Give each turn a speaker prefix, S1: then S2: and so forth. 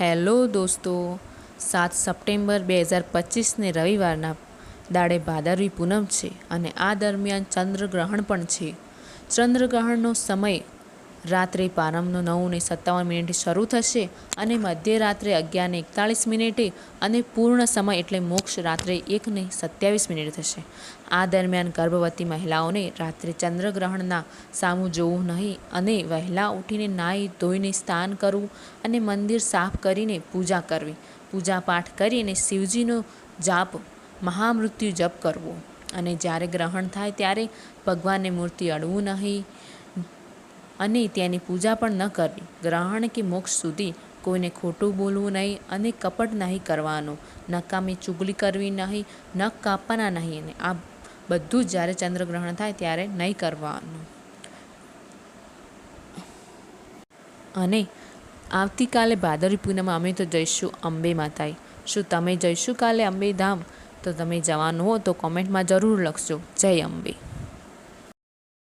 S1: Hello દોસ્તો, સાત September બે હજાર પચીસને રવિવારના દાડે ભાદરવી પૂનમ છે અને આ દરમિયાન ચંદ્રગ્રહણ પણ છે. ચંદ્રગ્રહણનો સમય રાત્રે પારમનો નવ ને સત્તાવન મિનિટે શરૂ થશે અને મધ્યરાત્રે અગિયારને એકતાળીસ મિનિટે અને પૂર્ણ સમય એટલે મોક્ષ રાત્રે એકને સત્યાવીસ મિનિટે થશે. આ દરમિયાન ગર્ભવતી મહિલાઓને રાત્રે ચંદ્રગ્રહણના સામું જોવું નહીં અને વહેલા ઉઠીને નાહી ધોઈને સ્નાન કરવું અને મંદિર સાફ કરીને પૂજા કરવી. પૂજા પાઠ કરીને શિવજીનો જાપ, મહામૃત્યુ જપ કરવો. અને જ્યારે ગ્રહણ થાય ત્યારે ભગવાનની મૂર્તિ અડવું નહીં. અને તેની પૂજા પણ ન કરવી. ગ્રહણ કે મોક્ષ સુધી કોઈને ખોટું બોલવું નહીં અને કપટ નહીં કરવાનું. નકામી ચુગલી કરવી નહીં નખ કાપવાના નહીં અને આ બધું જ્યારે ચંદ્રગ્રહણ થાય ત્યારે નહીં કરવાનું. અને આવતીકાલે ભાદરવી પૂનમમાં અમે તો જઈશું અંબે માતાએ. શું તમે જઈશું કાલે અંબે ધામ? તો તમે જવાનું હો તો કોમેન્ટમાં જરૂર લખજો. જય અંબે.